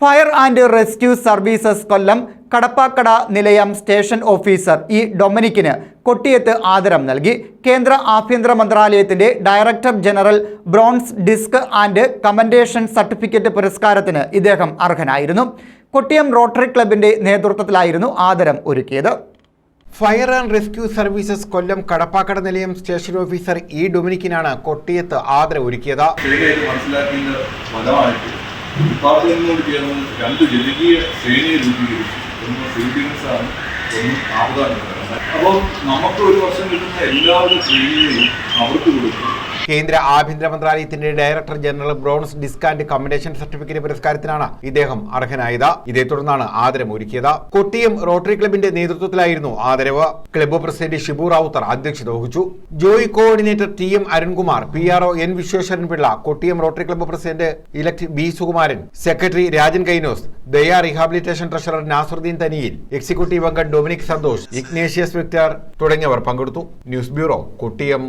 Fire and rescue services Kollam Kadappakkada നിലയം station officer E ഡൊമിനിക്കിന് കൊട്ടിയത്ത് ആദരം നൽകി. കേന്ദ്ര ആഭ്യന്തര മന്ത്രാലയത്തിന്റെ director general bronze disc and commendation certificate പുരസ്കാരത്തിന് ഇദ്ദേഹം അർഹനായിരുന്നു. കൊട്ടിയം റോട്ടറി ക്ലബിന്റെ നേതൃത്വത്തിലായിരുന്നു ആദരം ഒരുക്കിയത്. Fire and rescue services Kollam Kadappakkada നിലയം സ്റ്റേഷൻ ഓഫീസർ ഇ ഡൊമിനിക്കിനാണ് കൊട്ടിയത്ത് ആദരം ഒരുക്കിയത്. ഡിപ്പാർട്ട്മെന്റിനോട് ചേർന്ന് രണ്ട് ജനകീയ സേനയെ രൂപീകരിച്ചു ഒന്ന് ആണ് ഒന്ന് ആപദാനുസരണം അപ്പോൾ നമുക്ക് ഒരു വർഷം കിട്ടുന്ന എല്ലാവരും ട്രെയിനിങ്ങും അവർക്ക് കൊടുക്കും. കേന്ദ്ര ആഭ്യന്തര മന്ത്രാലയത്തിന്റെ director general bronze disc and commendation certificate പുരസ്കാരത്തിനാണ് ഇദ്ദേഹം അർഹനായത്. ഇതേ തുടർന്നാണ് ആദരം ഒരുക്കിയത് കൊട്ടിയം റോട്ടറി ക്ലബിന്റെ നേതൃത്വത്തിലായിരുന്നു ആദരവ്. ക്ലബ്ബ് പ്രസിഡന്റ് ഷിബു റാവുത്തർ അധ്യക്ഷത വഹിച്ചു. Joy coordinator T M Arunkumar P R O N Vishweshwaran Pillai Kottiyam rotary club president elect B Sukumaran secretary Rajan കൈനോസ് Daya rehabilitation treasurer Nasaruddin Thaniyil executive അംഗം ഡൊമിനിക് സന്തോഷ് ഇഗ്നേഷ്യസ് വിക്ടർ തുടങ്ങിയവർ പങ്കെടുത്തു. News bureau Kottiyam.